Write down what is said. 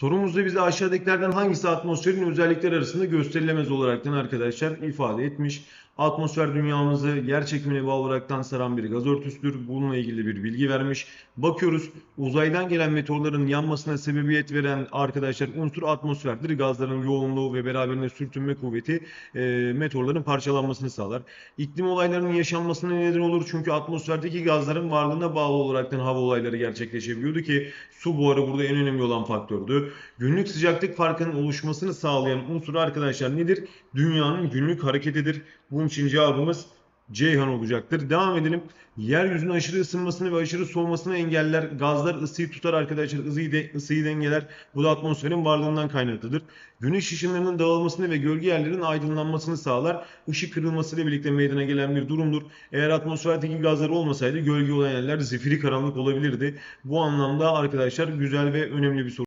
Sorumuzda bize aşağıdakilerden hangisi atmosferin özellikleri arasında gösterilemez olaraktan arkadaşlar ifade etmiş. Atmosfer dünyamızı yer çekimine bağlı olaraktan saran bir gaz örtüsüdür. Bununla ilgili bir bilgi vermiş. Bakıyoruz uzaydan gelen meteorların yanmasına sebebiyet veren arkadaşlar unsur atmosferdir. Gazların yoğunluğu ve beraberinde sürtünme kuvveti e, meteorların parçalanmasını sağlar. İklim olaylarının yaşanmasına neden olur. Çünkü atmosferdeki gazların varlığına bağlı olaraktan hava olayları gerçekleşebiliyordu ki su buharı burada en önemli olan faktördü. Günlük sıcaklık farkının oluşmasını sağlayan unsur arkadaşlar nedir? Dünyanın günlük hareketidir. Bunun için cevabımız Ceyhan olacaktır. Devam edelim. Yeryüzünün aşırı ısınmasını ve aşırı soğumasını engeller. Gazlar ısıyı tutar arkadaşlar. Isıyı, de, ısıyı dengeler. Bu da atmosferin varlığından kaynaklıdır. Güneş ışınlarının dağılmasını ve gölge yerlerin aydınlanmasını sağlar. Işık kırılmasıyla birlikte meydana gelen bir durumdur. Eğer atmosferdeki gazlar olmasaydı gölge olan yerler zifiri karanlık olabilirdi. Bu anlamda arkadaşlar güzel ve önemli bir soru.